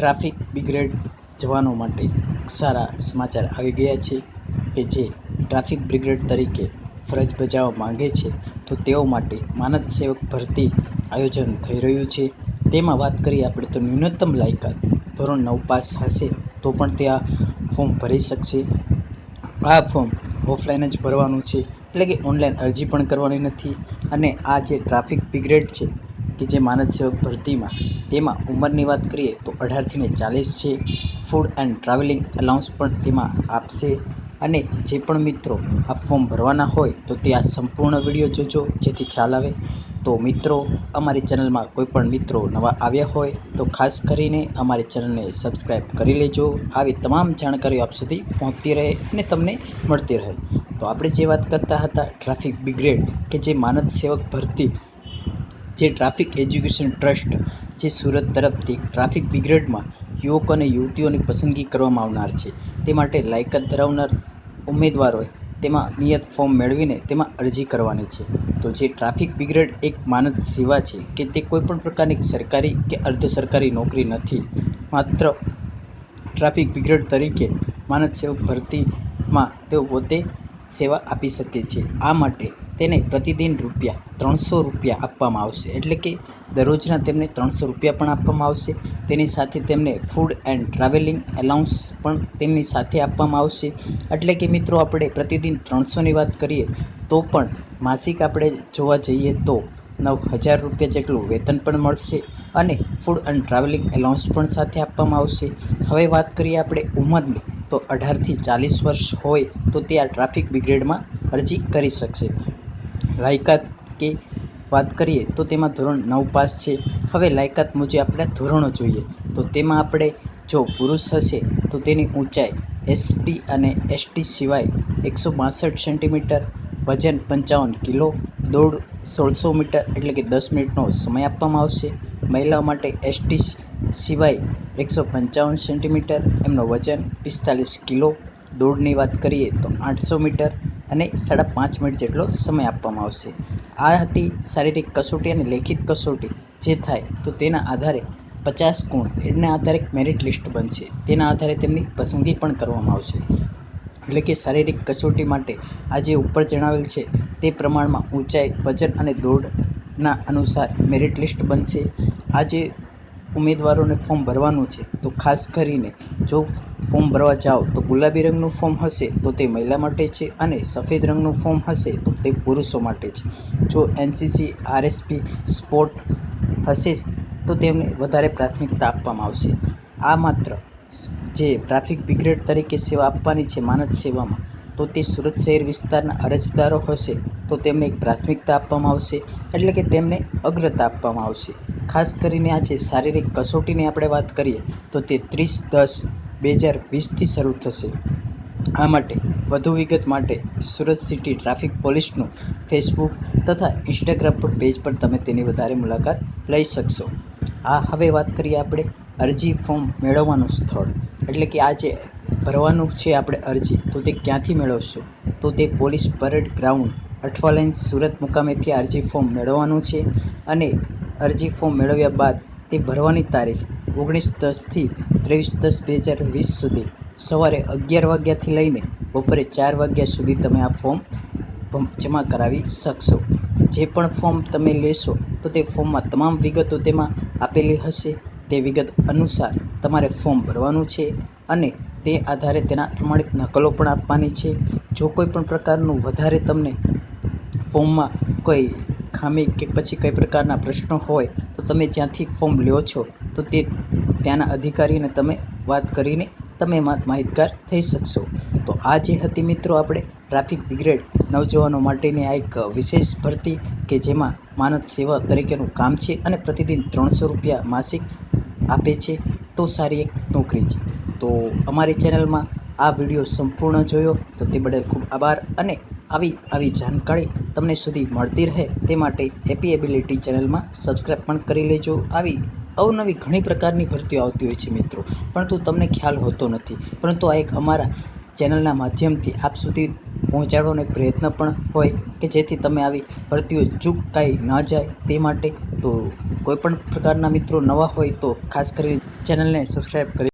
Traffic brigade જવાનો માટે સારા સમાચાર આવી ગયા છે કે જે ટ્રાફિક બ્રિગેડ તરીકે ફરજ બજાવવા માંગે છે, તો તેઓ માટે માનદ સેવક ભરતી આયોજન થઈ રહ્યું છે. તેમાં વાત કરીએ આપણે તો ન્યૂનતમ લાયકાત ધોરણ નવ પાસ હશે, તો પણ તે આ ફોર્મ ભરી શકશે. આ ફોર્મ ઓફલાઈન જ ભરવાનું છે, એટલે કે ઓનલાઈન અરજી પણ કરવાની નથી. અને આ જે ટ્રાફિક બ્રિગેડ છે કે જે માનદ સેવક ભરતીમાં તેમાં ઉંમરની વાત કરીએ તો અઢારથી ને ચાલીસ છે. ફૂડ એન્ડ ટ્રાવેલિંગ અલાઉન્સ પણ તેમાં આપશે. અને જે પણ મિત્રો આ ફોર્મ ભરવાના હોય તો તે આ સંપૂર્ણ વીડિયો જોજો, જેથી ખ્યાલ આવે. તો મિત્રો, અમારી ચેનલમાં કોઈ પણ મિત્રો નવા આવ્યા હોય તો ખાસ કરીને અમારી ચેનલને સબસ્ક્રાઈબ કરી લેજો. આવી તમામ જાણકારીઓ આપ સુધી પહોંચતી રહે અને તમને મળતી રહે. તો આપણે જે વાત કરતા હતા, ટ્રાફિક બ્રિગેડ કે જે માનદ સેવક ભરતી જે ટ્રાફિક એજ્યુકેશન ટ્રસ્ટ જે સુરત તરફથી ટ્રાફિક બ્રિગેડમાં યુવકો અને યુવતીઓની પસંદગી કરવામાં આવનાર છે. તે માટે લાયકાત ધરાવનાર ઉમેદવારોએ તેમાં નિયત ફોર્મ મેળવીને તેમાં અરજી કરવાની છે. તો જે ટ્રાફિક બ્રિગેડ એક માનદ સેવા છે કે તે કોઈપણ પ્રકારની સરકારી કે અર્ધ સરકારી નોકરી નથી. માત્ર ટ્રાફિક બ્રિગેડ તરીકે માનદ સેવક ભરતીમાં તેઓ પોતે સેવા આપી શકે છે. આ માટે તેને પ્રતિદિન રૂપિયા ત્રણસો રૂપિયા આપવામાં આવશે. એટલે કે દરરોજના તેમને ત્રણસો રૂપિયા પણ આપવામાં આવશે. તેની સાથે તેમને ફૂડ એન્ડ ટ્રાવેલિંગ એલાઉન્સ પણ તેમની સાથે આપવામાં આવશે. એટલે કે મિત્રો, આપણે પ્રતિદિન ત્રણસોની વાત કરીએ, તો પણ માસિક આપણે જોવા જઈએ તો નવ હજાર રૂપિયા જેટલું વેતન પણ મળશે અને ફૂડ એન્ડ ટ્રાવેલિંગ એલાઉન્સ પણ સાથે આપવામાં આવશે. હવે વાત કરીએ આપણે ઉંમરની, તો અઢારથી ચાલીસ વર્ષ હોય તો તે આ ટ્રાફિક બ્રિગેડમાં અરજી કરી શકશે. લાયકાત કે વાત કરીએ તો તેમાં ધોરણ નવ પાસ છે. હવે લાયકાત મુજબ આપણે ધોરણો જોઈએ. તો તેમાં આપણે જો પુરુષ હશે તો તેની ઊંચાઈ એસટી અને એસટી સિવાય એકસો બાસઠ સેન્ટીમીટર, વજન પંચાવન કિલો, દોડ સોળસો મીટર એટલે કે દસ મિનિટનો સમય આપવામાં આવશે. મહિલાઓ માટે એસટી સિવાય એકસો પંચાવન સેન્ટીમીટર, એમનો વજન પિસ્તાલીસ કિલો, દોડની વાત કરીએ તો આઠસો મીટર અને સાડા પાંચ મિનિટ જેટલો સમય આપવામાં આવશે. આ હતી શારીરિક કસોટી અને લેખિત કસોટી. જે થાય તો તેના આધારે પચાસ ગુણ એના આધારે મેરિટ લિસ્ટ બનશે. તેના આધારે તેમની પસંદગી પણ કરવામાં આવશે. એટલે કે શારીરિક કસોટી માટે આ જે ઉપર જણાવેલ છે તે પ્રમાણમાં ઊંચાઈ, વજન અને દોડના અનુસાર મેરિટ લિસ્ટ બનશે. આ જે ઉમેદવારોને ફોર્મ ભરવાનું છે. તો ખાસ કરીને જો ફોર્મ ભરવા જાઓ, તો ગુલાબી રંગનું ફોર્મ હશે, તો તે મહિલા માટે છે અને સફેદ રંગનું ફોર્મ હશે, તો તે પુરુષો માટે છે. જો એનસીસી આરએસપી સ્પોર્ટ હશે, તો તેમને વધારે પ્રાથમિકતા આપવામાં આવશે. આ માત્ર જે ટ્રાફિક બ્રિગેડ તરીકે સેવા આપવાની છે માનદ સેવામાં, તો તે સુરત શહેર વિસ્તારના અરજદારો હશે, તો તેમને એક પ્રાથમિકતા આપવામાં આવશે, એટલે કે તેમને અગ્રતા આપવામાં આવશે. ખાસ કરીને આજે શારીરિક કસોટીની આપણે વાત કરીએ, તો તે ત્રીસ દસ બે હજાર વીસથી શરૂ થશે. આ માટે વધુ વિગત માટે સુરત સિટી ટ્રાફિક પોલીસનું ફેસબુક તથા ઇન્સ્ટાગ્રામ પર પેજ પર તમે તેની વધારે મુલાકાત લઈ શકશો. આ હવે વાત કરીએ આપણે અરજી ફોર્મ મેળવવાનું સ્થળ. એટલે કે આ જે ભરવાનું છે આપણે અરજી, તો તે ક્યાંથી મેળવશો? તો તે police parade ground Athwa Surat મુકામેથી અરજી ફોર્મ મેળવવાનું છે અને અરજી ફોર્મ મેળવ્યા બાદ તે ભરવાની તારીખ ઓગણીસ દસથી ત્રેવીસ દસ બે હજાર વીસ સુધી સવારે અગિયાર વાગ્યાથી લઈને બપોરે ચાર વાગ્યા સુધી તમે આ ફોર્મ જમા કરાવી શકશો. જે પણ ફોર્મ તમે લેશો તો તે ફોર્મમાં તમામ વિગતો તેમાં આપેલી હશે. તે વિગત અનુસાર તમારે ફોર્મ ભરવાનું છે અને તે આધારે તેના પ્રમાણિત નકલો પણ આપવાની છે. જો કોઈ પણ પ્રકારનું વધારે તમને ફોર્મમાં કોઈ ખામી કે પછી કઈ પ્રકારના પ્રશ્નો હોય, તો તમે જ્યાંથી ફોર્મ લ્યો છો. તો તે ત્યાંના અધિકારીને તમે વાત કરીને તમે માહિતગાર થઈ શકશો. તો આ જે હતી મિત્રો આપણે ટ્રાફિક બ્રિગેડ નવજવાનો માટેની આ એક વિશેષ ભરતી કે જેમાં માનદ સેવા તરીકેનું કામ છે અને પ્રતિદિન ત્રણસો રૂપિયા માસિક આપે છે, તો સારી એક નોકરી છે. તો અમારી ચેનલમાં આ વીડિયો સંપૂર્ણ જોયો, તો તે બદલ ખૂબ આભાર અને આવી આવી જાણકારી તમને સુધી મળતી રહે તે માટે હેપી એબિલિટી ચેનલમાં સબસ્ક્રાઈબ પણ કરી લેજો. આવી અવનવી ઘણી પ્રકારની ભરતીઓ આવતી હોય છે મિત્રો. પરંતુ તમને ખ્યાલ હોતો નથી. પરંતુ આ એક અમારા ચેનલના માધ્યમથી આપ સુધી પહોંચાડવાનો એક પ્રયત્ન પણ હોય કે જેથી તમે આવી ભરતીઓ ચૂકાઈ ન જાય તે માટે. તો કોઈપણ પ્રકારના મિત્રો નવા હોય તો ખાસ કરીને ચેનલને સબસ્ક્રાઈબ કરી